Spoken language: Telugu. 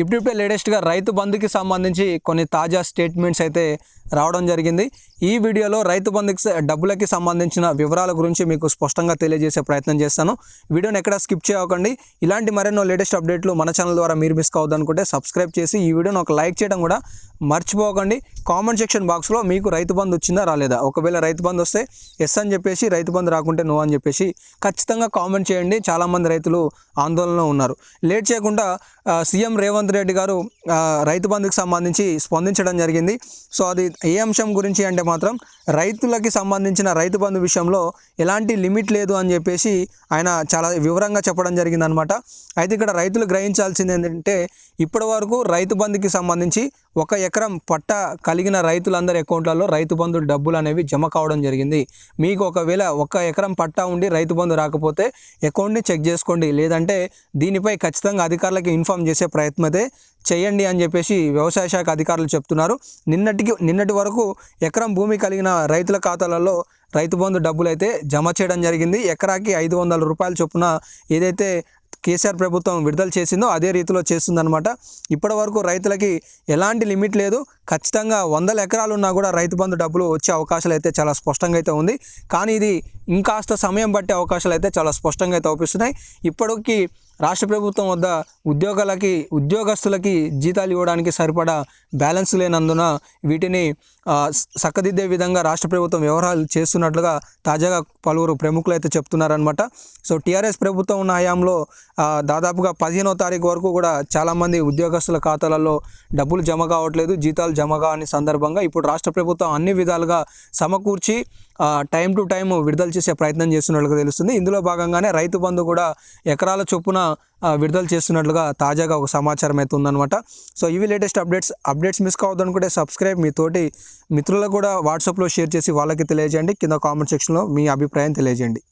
ఇప్పుడిప్పుడే లేటెస్ట్గా రైతు బంధుకి సంబంధించి కొన్ని తాజా స్టేట్మెంట్స్ అయితే రావడం జరిగింది. ఈ వీడియోలో రైతు బంధుకి డబ్బులకి సంబంధించిన వివరాల గురించి మీకు స్పష్టంగా తెలియజేసే ప్రయత్నం చేస్తాను. వీడియోని ఎక్కడ స్కిప్ చేయకండి. ఇలాంటి మరెన్నో లేటెస్ట్ అప్డేట్లు మన ఛానల్ ద్వారా మీరు మిస్ కావద్దు అనుకుంటే సబ్స్క్రైబ్ చేసి ఈ వీడియోని ఒక లైక్ చేయడం కూడా మర్చిపోకండి. కామెంట్ సెక్షన్ బాక్స్లో మీకు రైతు బంధు వచ్చిందా రాలేదా? ఒకవేళ రైతు బంధు వస్తే ఎస్ అని చెప్పేసి రైతు బంధు రాకుంటే నో అని చెప్పేసి ఖచ్చితంగా కామెంట్ చేయండి. చాలామంది రైతులు ఆందోళనలో ఉన్నారు. లేట్ చేయకుండా సీఎం రేవంత్ రెడ్డి గారు రైతు బంధుకి సంబంధించి స్పందించడం జరిగింది. సో అది ఏ అంశం గురించి అంటే మాత్రం రైతులకి సంబంధించిన రైతు బంధు విషయంలో ఎలాంటి లిమిట్ లేదు అని చెప్పేసి ఆయన చాలా వివరంగా చెప్పడం జరిగిందనమాట అయితే ఇక్కడ రైతులు గ్రహించాల్సింది ఏంటంటే ఇప్పటి వరకు రైతు బంధుకి సంబంధించి ఒక ఎకరం పట్ట కలిగిన రైతులందరి అకౌంట్లలో రైతు బంధు డబ్బులు అనేవి జమ కావడం జరిగింది. మీకు ఒకవేళ ఒక ఎకరం పట్టా ఉండి రైతు బంధు రాకపోతే అకౌంట్ని చెక్ చేసుకోండి. లేదంటే దీనిపై ఖచ్చితంగా అధికారులకు ఇన్ఫామ్ చేసే ప్రయత్నం అయితే చేయండి అని చెప్పేసి వ్యవసాయ శాఖ అధికారులు చెప్తున్నారు. నిన్నటికి నిన్నటి వరకు ఎకరం భూమి కలిగిన రైతుల ఖాతాలలో రైతు బంధు డబ్బులు అయితే జమ చేయడం జరిగింది. ఎకరాకి ఐదు వందల రూపాయల చొప్పున ఏదైతే కేసీఆర్ ప్రభుత్వం విడుదల చేసిందో అదే రీతిలో చేస్తుందన్నమాట. ఇప్పటి వరకు రైతులకి ఎలాంటి లిమిట్ లేదు. ఖచ్చితంగా వందల ఎకరాలు ఉన్నా కూడా రైతు బంధు డబ్బులు వచ్చే అవకాశాలు అయితే చాలా స్పష్టంగా అయితే ఉంది. కానీ ఇది ఇంకాస్త సమయం పట్టే అవకాశాలు అయితే చాలా స్పష్టంగా అయితే అవుపిస్తున్నాయి. ఇప్పటికీ రాష్ట్ర ప్రభుత్వం వద్ద ఉద్యోగాలకి ఉద్యోగస్తులకి జీతాలు ఇవ్వడానికి సరిపడా బ్యాలెన్స్ లేనందున వీటిని సక్కదిద్దే చక్కదిద్దే విధంగా రాష్ట్ర ప్రభుత్వం వ్యవహారాలు చేస్తున్నట్లుగా తాజాగా పలువురు ప్రముఖులు అయితే చెప్తున్నారనమాట సో టీఆర్ఎస్ ప్రభుత్వం ఉన్న హయాంలో దాదాపుగా పదిహేనో తారీఖు వరకు కూడా చాలామంది ఉద్యోగస్తుల ఖాతాలలో డబ్బులు జమ కావట్లేదు జీతాలు జమ కాని సందర్భంగా ఇప్పుడు రాష్ట్ర ప్రభుత్వం అన్ని విధాలుగా సమకూర్చి టైం టు టైం విడుదల చేసే ప్రయత్నం చేస్తున్నట్లుగా తెలుస్తుంది. ఇందులో భాగంగానే రైతు బంధు కూడా ఎకరాల చొప్పున విడుదల చేస్తున్నట్లుగా తాజాగా ఒక సమాచారం అయితే ఉందన్నమాట. సో ఇవి లేటెస్ట్ అప్డేట్స్ అప్డేట్స్ మిస్ కావద్దు అనుకుంటే సబ్స్క్రైబ్ మీ తోటి మిత్రులకు కూడా వాట్సాప్లో షేర్ చేసి వాళ్ళకి తెలియజేయండి. కింద కామెంట్ సెక్షన్లో మీ అభిప్రాయం తెలియజేయండి.